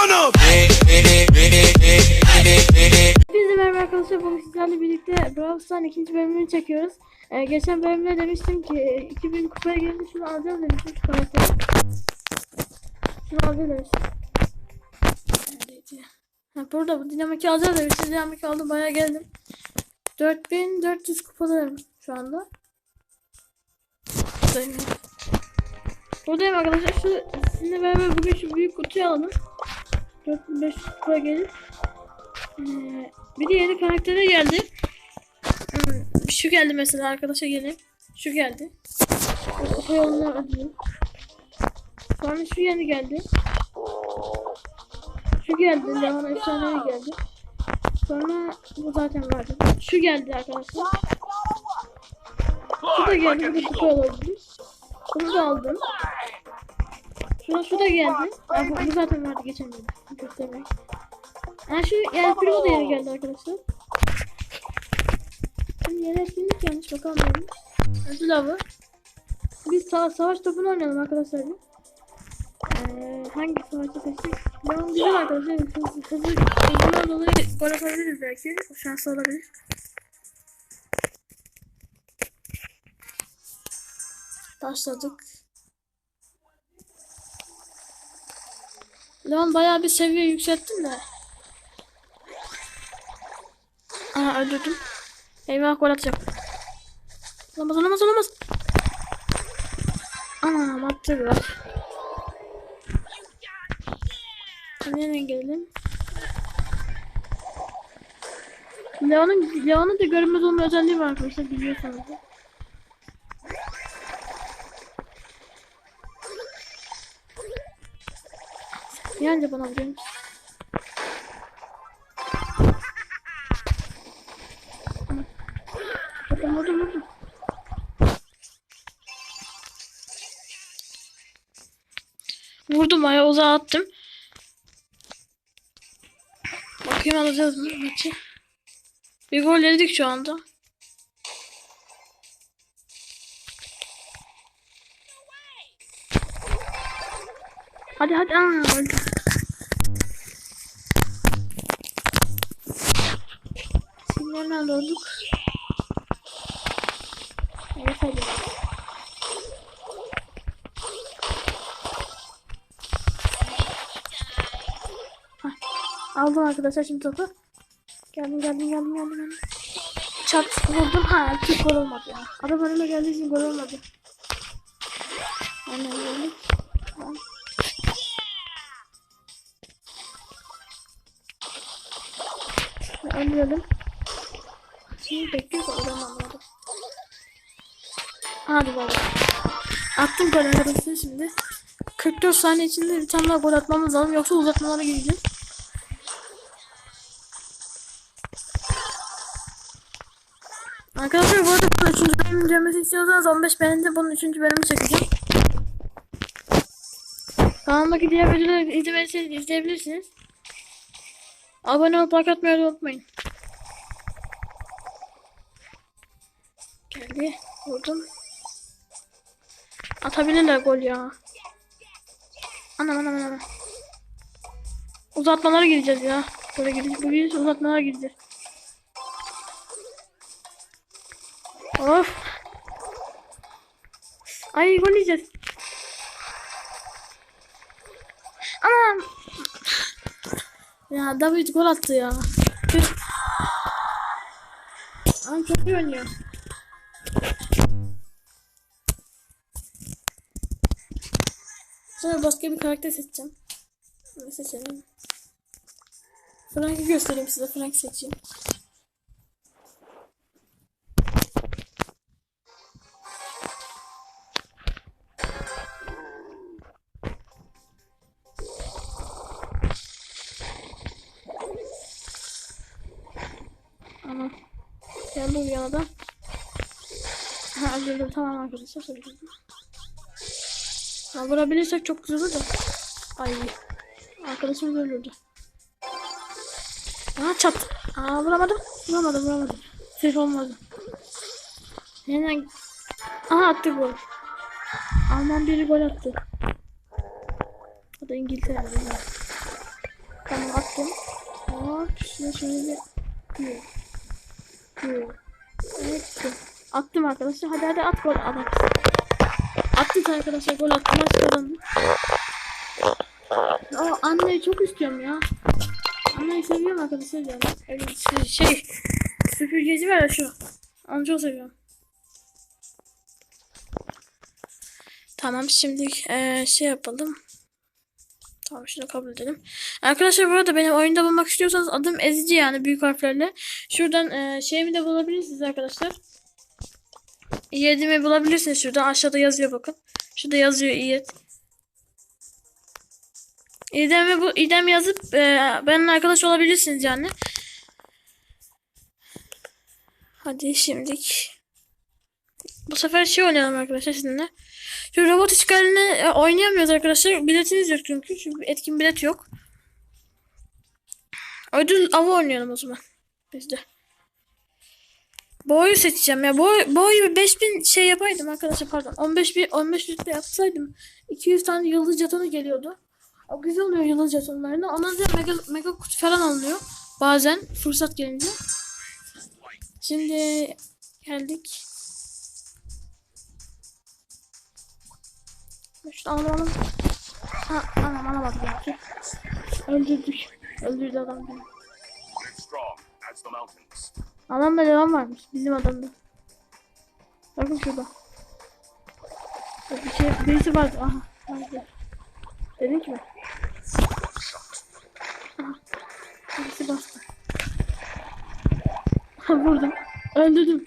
Run up. Hepinize merhaba arkadaşlar. Bugün sizlerle birlikte Brawl Stars'ın ikinci bölümünü çekiyoruz. Ee, geçen bölümde demiştim ki 2000 kupaya gelince şunu alacağız demiştim şu karakteri. Şunu alacağız demiştim. Ha, burada bu dinamiki alacağız demiştim. Dinamiki aldım bayağı geldim. 4400 kupadayım şu anda. Buradayım arkadaşlar. Şu, sizinle beraber bugün şu büyük kutuyu alalım. 4500 kupaya gelir. Ee, bir de yeni karaktere geldi. Hmm, Şu geldi mesela arkadaşa yeni. Şu geldi. O yolundan ödeyeyim. Sonra şu yeni geldi. Şu geldi. Levan efsanevi geldi. Sonra bu zaten vardı. Şu geldi arkadaşlar. Şu da geldi. Bu da kupa olabilir. Bunu da aldım. Şuna şu da geldi. Bu, bu zaten vardı geçen bölüm. Göstermek. Ha şu yani primo da yeni geldi arkadaşlar. Şimdi yeni etkinlik yanlış bakalım dedim. Ödül avı. Biz sa savaş topunu oynayalım arkadaşlar. Ee, hangi savaşta seçtik? Ben güzel arkadaşlar. Hızlı, hızlı, hızlıdan dolayı gol atabiliriz belki. O şansı olabilir. Başladık. Leon bayağı bir seviye yükselttim de. Aha öldürdüm. Eyvah gol atacak. Olamaz olamaz olamaz. Anam attılar. Nereye gelelim? Leon'un Leon'un da görünmez olma özelliği var arkadaşlar biliyorsanız. Yani bana vuruyorsun. Vurdum vurdum vurdum. Vurdum ayağı uzağa attım. Bakayım alacağız mı maçı? Bir gol yedik şu anda. Hadi hadi aa öldü. Şimdi hemen olduk. Evet hadi. Aldım arkadaşlar şimdi topu. Geldim geldim geldim geldim. geldim. Çat vurdum. Ha iki gol olmadı ya. Adam önüme geldiği için gol olmadı. Aynen öyle. Tamam. Öldürelim. Şimdi bekliyorsa adam anladı. Hadi baba. Attım gol arkadaşlar şimdi. 44 saniye içinde bir tane daha gol atmamız lazım. Yoksa uzatmalara gideceğiz. Arkadaşlar bu arada bunun 3. bölümün gelmesi istiyorsanız 15 beğenince bunun 3. bölümünü çekeceğim. Kanaldaki diğer videoları izlemediyseniz izleyebilirsiniz. Abone olup like atmayı da unutmayın. Atabilirler gol ya. Anam anam anam. Uzatmalara gireceğiz ya. Böyle gideceğiz. Bu bir uzatmalara gireceğiz. Of. Ay gol yiyeceğiz. Anam. Ya David gol attı ya. Ay çok iyi oynuyor. Sonra başka bir karakter seçeceğim. Ne seçelim? Frank'i göstereyim size. Frank seçeyim. Ama geldi bir yana da. Ha tamam arkadaşlar öldürdüm. Ha vurabilirsek çok güzel olur da. Ay. Arkadaşımız öldürdü. Aa çat. Aa vuramadım. Vuramadım vuramadım. Sırf olmadı. Yeniden. Aha attı gol. Alman biri gol attı. O da İngiltere. Tamam attım. Hop şuna şöyle bir. Bir. Evet. işte. Attım arkadaşlar. Hadi hadi at gol adam. Attık arkadaşlar gol attım. Maç kazandım. Aa, anneyi çok istiyorum ya. Anneyi seviyorum arkadaşlar yani. Öyle şey, şey süpürgeci var ya şu. Onu çok seviyorum. Tamam şimdi eee, şey yapalım. Tamam şunu kabul edelim. Arkadaşlar bu arada benim oyunda bulmak istiyorsanız adım Ezici yani büyük harflerle. Şuradan eee şeyimi de bulabilirsiniz arkadaşlar. İyedimi bulabilirsiniz şuradan aşağıda yazıyor bakın. Şurada yazıyor İyed. İdem'i bu İdem yazıp eee benimle arkadaş olabilirsiniz yani. Hadi şimdilik. Bu sefer şey oynayalım arkadaşlar sizinle. Şu robot işgalini e, oynayamıyoruz arkadaşlar. Biletiniz yok çünkü. Çünkü etkin bilet yok. Ödül avı oynayalım o zaman. Biz de. Boyu seçeceğim ya. Boy, boyu 5000 şey yapaydım arkadaşlar pardon. 15 bir 15 rütbe yapsaydım 200 tane yıldız jetonu geliyordu. O güzel oluyor yıldız jetonlarında. Ondan sonra mega, mega kutu falan alınıyor. Bazen fırsat gelince. Şimdi geldik. İşte alalım. Ha, anam alamadım ya. Tüh. Öldürdük. Öldürdü adam beni. Mountains. Adamda devam varmış. Bizim adamda. Bakın şurada. Bir şey, birisi vardı. Aha. Vardı. Dedik mi? Aha. Birisi bastı. Vurdum. Öldürdüm.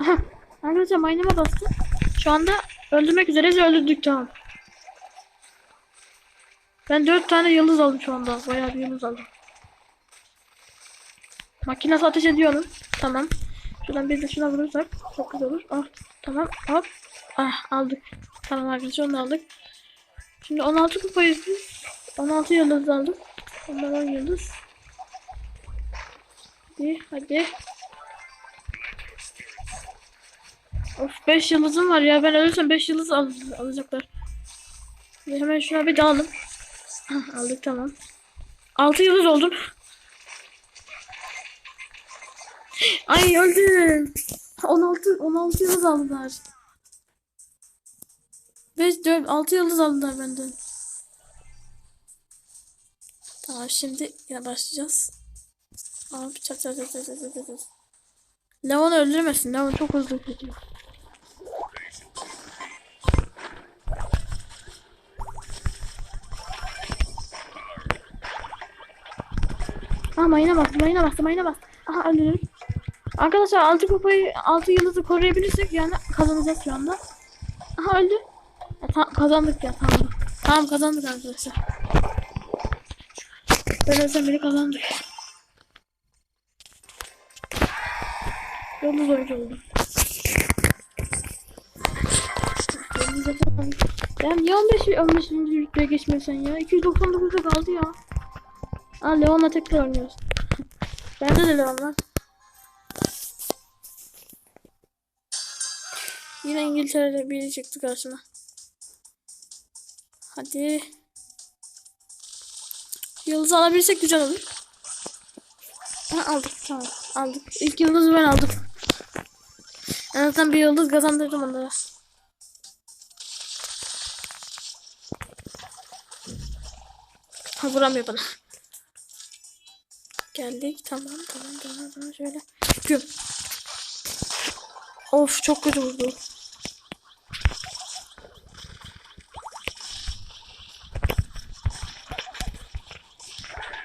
Aha. Arkadaşlar mayınıma bastı. Şu anda öldürmek üzereyiz öldürdük tamam. Ben 4 tane yıldız aldım şu anda. Bayağı bir yıldız aldım. Makinesi ateş ediyorum. Tamam. Şuradan bir de şuna vurursak çok güzel olur. Ah, tamam. Hop. Ah aldık. Tamam arkadaşlar onu aldık. Şimdi 16 kupayız biz. 16 yıldız aldık. Ondan 10 yıldız. Hadi hadi. Of 5 yıldızım var ya. Ben ölürsem 5 yıldız al alacaklar. Şimdi hemen şuna bir dağılım. Aldık tamam. 6 yıldız oldum. Ay öldüm. 16 16 yıldız aldılar. 5 4 6 yıldız aldılar benden. Tamam şimdi yine başlayacağız. Abi çat çat çat çat çat çat. Leon'u öldürmesin. Leon çok hızlı gidiyor. Aha mayına bastı, mayına bastı, mayına bastı. Aha öldürdük. Arkadaşlar 6 kupayı 6 yıldızı koruyabilirsek yani kazanacağız şu anda. Aha öldü. Ya, ta- kazandık ya tamam. Tamam kazandık arkadaşlar. Ben ölsem biri kazandık. Yıldız oyuncu oldu. Ya niye 15 15. rütbeye geçmiyorsun ya? 299'da kaldı ya. Aa Leon'la tekrar oynuyoruz. Bende de Leon var. Yine İngiltere'de biri çıktı karşıma. Hadi. Yıldız alabilirsek güzel olur. Ha, aldık tamam aldık. İlk yıldızı ben aldım. En azından bir yıldız kazandırdım onlara. Ha vuramıyor bana. Geldik tamam tamam tamam tamam şöyle. Güm. Of çok kötü vurdu.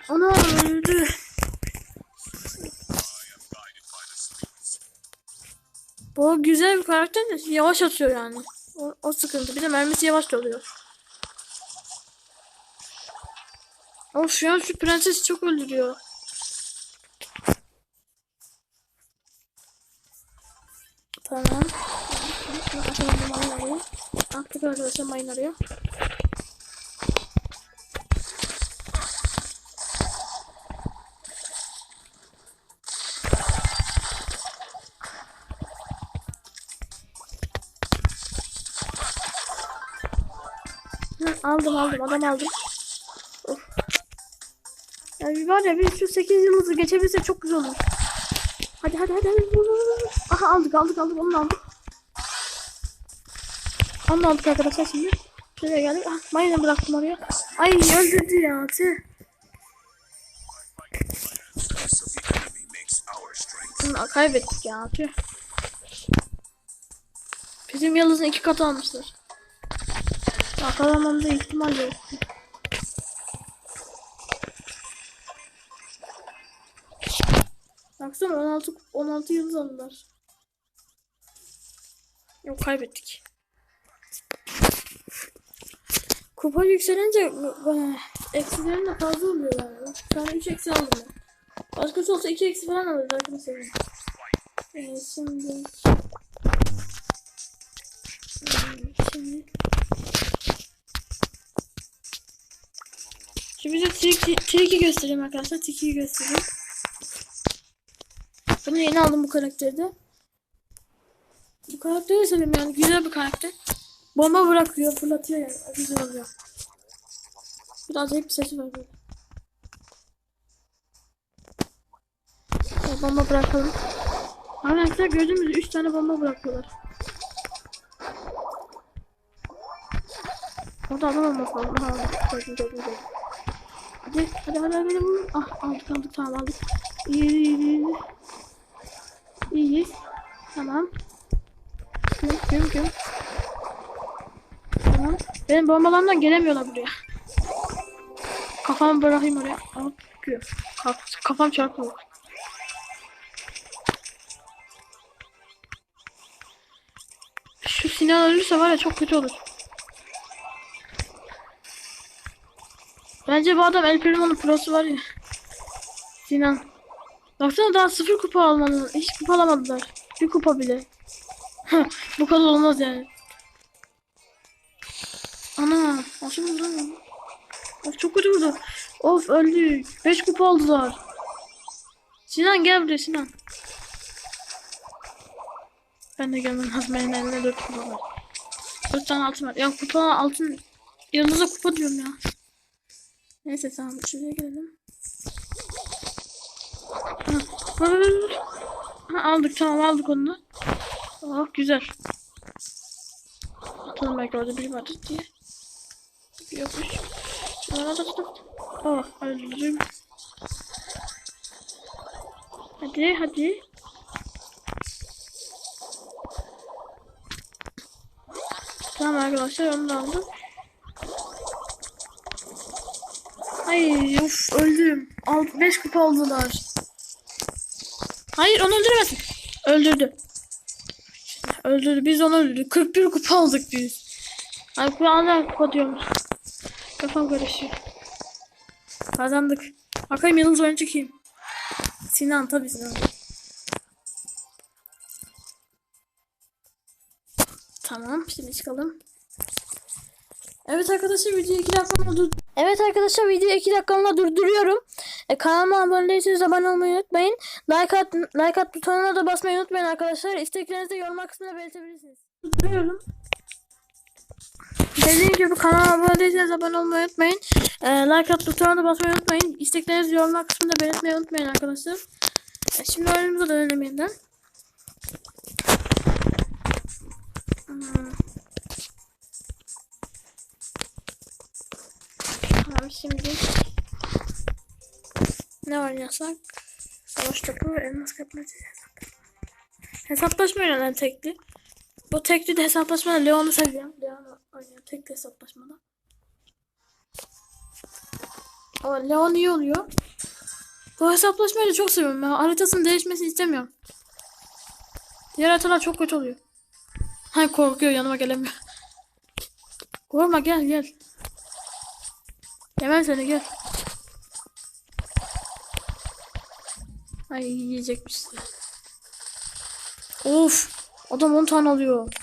Ana öldü. Bu güzel bir karakter de yavaş atıyor yani. O, o sıkıntı. Bir de mermisi yavaş oluyor. Of an şu prenses çok öldürüyor. Aktif arkadaşlar mayın. Hı, aldım aldım adam aldım. Of. Yani var ya biz şu 8 yıldızı geçebilsek çok güzel olur. Hadi hadi hadi. hadi. Aha aldık aldık aldık onu aldık. Onu da aldık arkadaşlar şimdi. Şuraya geldik. Ah, mayını bıraktım oraya. Ay öldürdü ya. Tüh. Kaybettik ya. Tüh. Bizim yıldızın iki katı almışlar. Yakalamamda ihtimal yok. Baksana 16 16 yıldız aldılar. Yok kaybettik. Kupa yükselince eh, eksilerin de fazla oluyor yani. Şu an 3 eksi aldım ben. Başkası olsa 2 eksi falan alırdı arkadaşlar. Ee, şimdi... Şimdi... Şimdi bize Triki, göstereyim arkadaşlar. Triki'yi göstereyim. Bunu yeni aldım bu karakteri de. Bu karakteri seviyorum yani. Güzel bir karakter. Bomba bırakıyor, fırlatıyor yani. Güzel oluyor. Bir de acayip bir sesi var böyle. Ya, bomba bırakalım. Arkadaşlar gördüğünüz gibi 3 tane bomba bırakıyorlar. Orada adam olması lazım. Aldık. Gördüm gördüm gördüm. Hadi hadi hadi hadi. vur. Ah aldık aldık tamam aldık. İyi iyi iyi. iyi. Tamam. Güm güm güm. Benim bombalarımdan gelemiyorlar buraya. Kafamı bırakayım oraya. Al, güm. Kaf- Kafam çarpıyor. Şu Sinan ölürse var ya çok kötü olur. Bence bu adam El Primo'nun prosu var ya. Sinan. Baksana daha sıfır kupa almadı. Hiç kupa alamadılar. Bir kupa bile. bu kadar olmaz yani. Aşım vurdu? Of çok kötü vurdu. Of öldük. 5 kupa aldılar. Sinan gel buraya Sinan. Ben de gelmem lazım. Benim elimde 4 kupa var. 4 tane altın var. Ya kupa altın. Yıldıza kupa diyorum ya. Neyse tamam şuraya gelelim. Ha, ha, aldık tamam aldık onu da. Oh güzel. Atalım belki orada biri vardır diye. Yokmuş. Şunlara da tutup. Oh öldürdüm. Hadi hadi. Tamam arkadaşlar onu da aldım. Ay of öldüm. 5 kupa aldılar. Hayır onu öldüremezsin. Öldürdü. Öldürdü. Biz onu öldürdük. 41 kupa aldık biz. Ay kupa kupa diyormuş. Kafam karışıyor. Kazandık. Bakayım yalnız oyuncu kim? Sinan tabii Sinan. Tamam şimdi çıkalım. Evet arkadaşlar videoyu 2 dakikamla dur. Evet arkadaşlar videoyu 2 dakikamla durduruyorum. E, kanalıma abone değilseniz abone olmayı unutmayın. Like at, like at butonuna da basmayı unutmayın arkadaşlar. İsteklerinizi de yorumlar kısmında belirtebilirsiniz. Durduruyorum. Dediğim gibi kanalıma abone değilseniz abone olmayı unutmayın. E, like at butonuna da basmayı unutmayın. İsteklerinizi yorumlar kısmında belirtmeyi unutmayın arkadaşlar. E, şimdi oyunumuza dönelim yeniden. Hmm. Tamam şimdi ne oynasak? Savaş topu, elmas kapmaca hesaplaşma. Tekli. Bu tekli de hesaplaşmada Leon'u seviyorum. Leon oynuyor tekli hesaplaşmada. O Leon iyi oluyor. Bu hesaplaşmayı da çok seviyorum. Ben haritasının değişmesini istemiyorum. Diğer haritalar çok kötü oluyor. Hay korkuyor yanıma gelemiyor. Korkma gel gel. Hemen seni gel. Ay yiyecekmiş. Of. Adam 10 tane alıyor.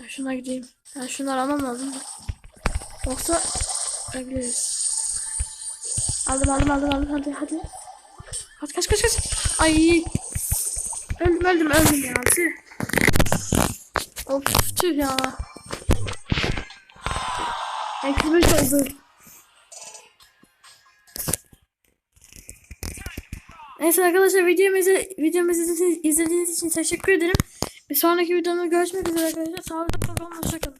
Ben şuna gideyim. Ben şunları almam lazım. Yoksa ölebiliriz. Aldım aldım aldım aldım hadi hadi. Hadi kaç kaç kaç. Ay. Öldüm öldüm öldüm ya. Tüh. Of tüh ya. Eksi 5 oldu. Neyse arkadaşlar videomu, izle, videomu izlediğiniz, için teşekkür ederim. Bir sonraki videomda görüşmek üzere arkadaşlar. Sağlıkla kalın. Hoşçakalın.